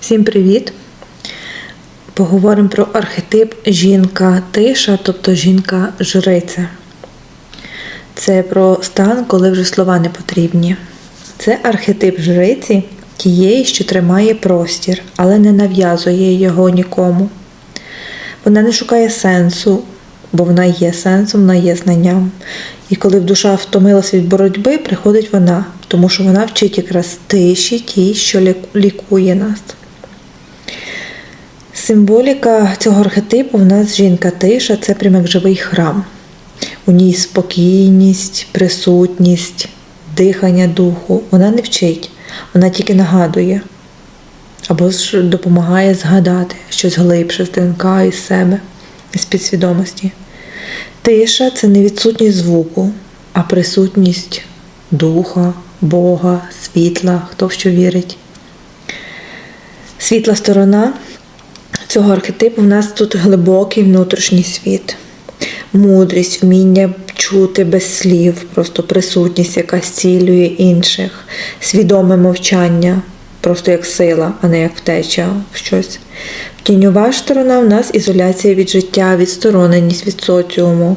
Всім привіт! Поговоримо про архетип жінка-тиша, тобто жінка-жриця. Це про стан, коли вже слова не потрібні. Це архетип жриці, тієї, що тримає простір, але не нав'язує його нікому. Вона не шукає сенсу, бо вона є сенсом, вона є знанням. І коли душа втомилася від боротьби, приходить вона, тому що вона вчить якраз тиші тій, що лікує нас. Символіка цього архетипу в нас жінка тиша це прям як живий храм. У ній спокійність, присутність, дихання духу. Вона не вчить, вона тільки нагадує або ж допомагає згадати щось глибше з ДНК із себе, з підсвідомості. Тиша це не відсутність звуку, а присутність духа, Бога, світла, хто в що вірить. Світла сторона цього архетипу в нас тут глибокий внутрішній світ, мудрість, вміння чути без слів, просто присутність, яка зцілює інших, свідоме мовчання, просто як сила, а не як втеча в щось. Тіньова сторона в нас ізоляція від життя, відстороненість від соціуму,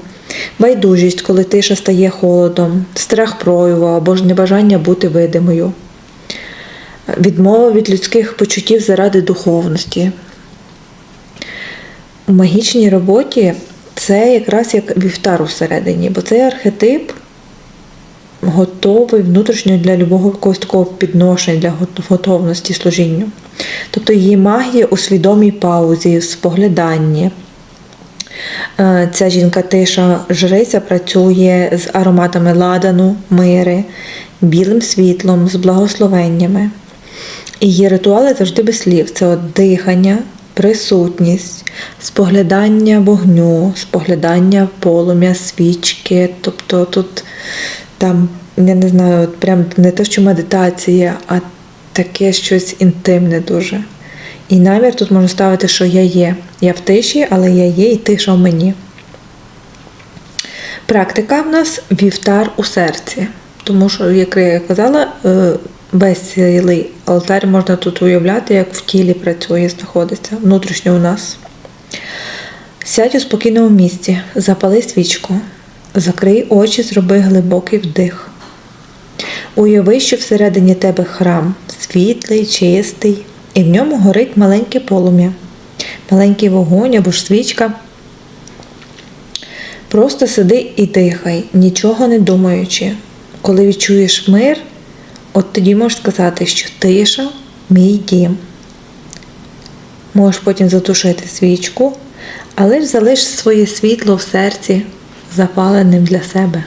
байдужість, коли тиша стає холодом, страх прояву або ж небажання бути видимою. Відмова від людських почуттів заради духовності. У магічній роботі це якраз як вівтар усередині, бо цей архетип готовий внутрішньо для любого якогось такого підношення, для готовності служінню. Тобто її магія у свідомій паузі, в спогляданні. Е, Ця жінка тиша жриця працює з ароматами ладану, мири, білим світлом, з благословеннями. І її ритуали завжди без слів. Це от дихання, присутність, споглядання вогню, споглядання полум'я, свічки. Тобто тут там, я не знаю, от прям не те, що медитація, а таке щось інтимне дуже. І намір тут можна ставити, що я є. Я в тиші, але я є і тиша в мені. Практика в нас вівтар у серці. Тому що, як я казала, е, безцілий алтар можна тут уявляти, як в тілі працює, знаходиться внутрішньо у нас. Сядь у спокійному місці, запали свічку, закрий очі, зроби глибокий вдих. Уяви, що всередині тебе храм світлий, чистий, і в ньому горить маленьке полум'я, маленький вогонь або ж свічка. Просто сиди і дихай, нічого не думаючи. Коли відчуєш мир, от тоді можеш сказати, що тиша мій дім. Можеш потім затушити свічку, але ж залиш своє світло в серці запаленим для себе.